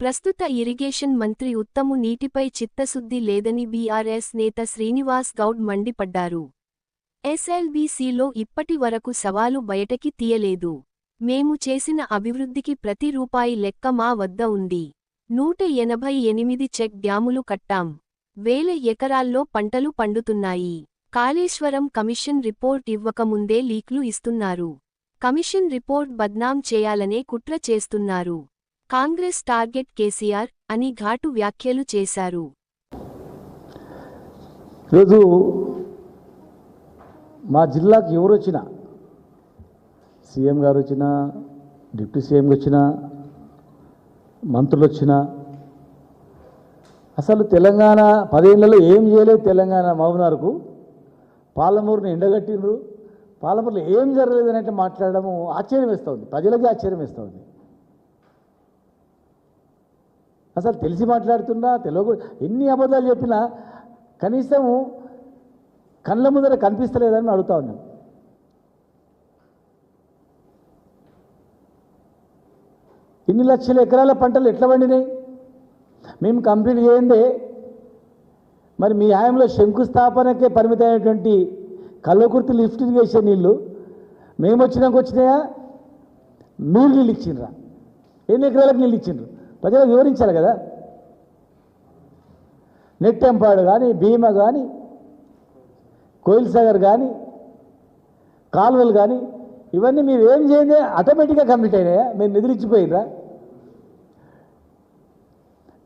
ప్రస్తుత ఇరిగేషన్ మంత్రి ఉత్తము నీటిపై చిత్తశుద్ధి లేదని బీఆర్ఎస్ నేత శ్రీనివాస్ గౌడ్ మండిపడ్డారు. ఎస్ఎల్బీసీలో ఇప్పటి వరకు సవాలు బయటకి తీయలేదు. మేము చేసిన అభివృద్ధికి ప్రతి రూపాయి లెక్క మా వద్ద ఉంది. నూట ఎనభై ఎనిమిది చెక్ డ్యాములు కట్టాం. వేల ఎకరాల్లో పంటలు పండుతున్నాయి. కాళేశ్వరం కమిషన్ రిపోర్ట్ ఇవ్వకముందే లీక్లు ఇస్తున్నారు. కమిషన్ రిపోర్ట్ బద్నాం చేయాలనే కుట్ర చేస్తున్నారు. కాంగ్రెస్ టార్గెట్ కేసీఆర్ అని ఘాటు వ్యాఖ్యలు చేశారు. ఈరోజు మా జిల్లాకు ఎవరు వచ్చినా సీఎం గారు వచ్చినా డిప్యూటీ సీఎం వచ్చినా మంత్రులు వచ్చినా అసలు తెలంగాణ పదేళ్ళలో ఏం చేయలేదు తెలంగాణ మహబూబ్నగర్కు. పాలమూరుని ఎండగట్టిండ్రు. పాలమూరులో ఏం జరగలేదు అంటే మాట్లాడడము ఆశ్చర్యం వేస్తుంది ప్రజలకి ఆశ్చర్యం వేస్తుంది అసలు తెలిసి మాట్లాడుతున్నా తెలుగు ఎన్ని అబద్ధాలు చెప్పినా కనీసం కళ్ళ ముందర కనిపిస్తలేదని అడుగుతా ఉన్నాను. ఇన్ని లక్షల ఎకరాల పంటలు ఎట్లా పండినాయి? మేము కంప్లీట్ చేయందే మరి మీ హాయంలో శంకుస్థాపనకే పరిమితమైనటువంటి కళ్ళకుర్తి లిఫ్ట్ ఇరిగేషన్ నీళ్ళు మేము వచ్చినాక వచ్చినాయా? మీరు నీళ్ళు ఇచ్చిండ్రా. ఎన్ని ఎకరాలకు నీళ్ళు ఇచ్చిండ్రు? ప్రజలకు వివరించాలి కదా. నెట్టెంపాడు కానీ భీమా కానీ కోయిల్సాగర్ కానీ కాలువలు కానీ ఇవన్నీ మీరు ఏం చేయండి ఆటోమేటిక్గా కంప్లీట్ అయినాయా? మీరు నిద్రించిపోయినరా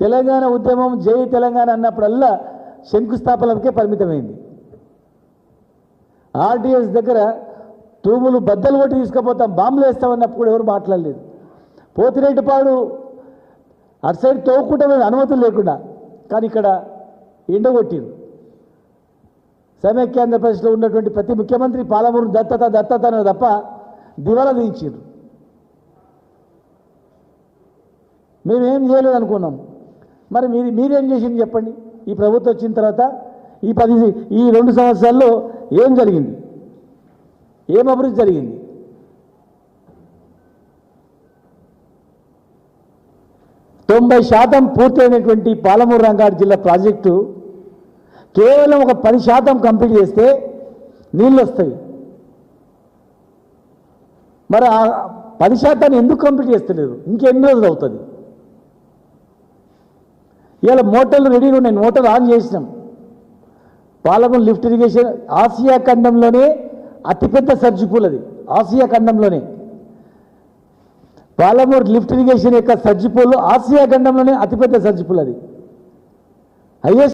తెలంగాణ ఉద్యమం జై తెలంగాణ అన్నప్పుడల్లా శంకుస్థాపనకే పరిమితమైంది. ఆర్టీఎస్ దగ్గర తూములు బద్దలు కొట్టి తీసుకుపోతాం బాంబులు వేస్తామన్నప్పుడు ఎవరు మాట్లాడలేదు. పోతిరెడ్డిపాడు అటు సైడ్ తోక్కుంటే మేము అనుమతులు లేకుండా కానీ ఇక్కడ ఎండగొట్టిరు. సమైక్య ఆంధ్రప్రదేశ్లో ఉన్నటువంటి ప్రతి ముఖ్యమంత్రి పాలమూరు దత్తత దత్తత అన్నారు తప్ప దివాలా దించారు మేమేం చేయలేదు అనుకున్నాం మరి మీరు మీరేం చేసింది చెప్పండి. ఈ ప్రభుత్వం వచ్చిన తర్వాత ఈ పది ఈ రెండు సంవత్సరాల్లో ఏం జరిగింది? ఏం అభివృద్ధి జరిగింది? తొంభై శాతం పూర్తయినటువంటి పాలమూరు రంగారెడ్డి జిల్లా ప్రాజెక్టు కేవలం ఒక పది శాతం కంప్లీట్ చేస్తే నీళ్ళు వస్తాయి. మరి ఆ పది శాతాన్ని ఎందుకు కంప్లీట్ చేస్తలేరు ఇంకెన్ని రోజులు అవుతుంది? ఇవాళ మోటార్లు రెడీగా ఉన్నాయి. మోటార్ ఆన్ చేసినాం. పాలమూరు లిఫ్ట్ ఇరిగేషన్ ఆసియా ఖండంలోనే అతిపెద్ద సర్జు అది. ఆసియా ఖండంలోనే. పాలమూరు లిఫ్ట్ ఇరిగేషన్ యొక్క సర్జిపూల్ ఆసియా ఖండంలోనే అతిపెద్ద సర్జిపూల్ అది హైయెస్ట్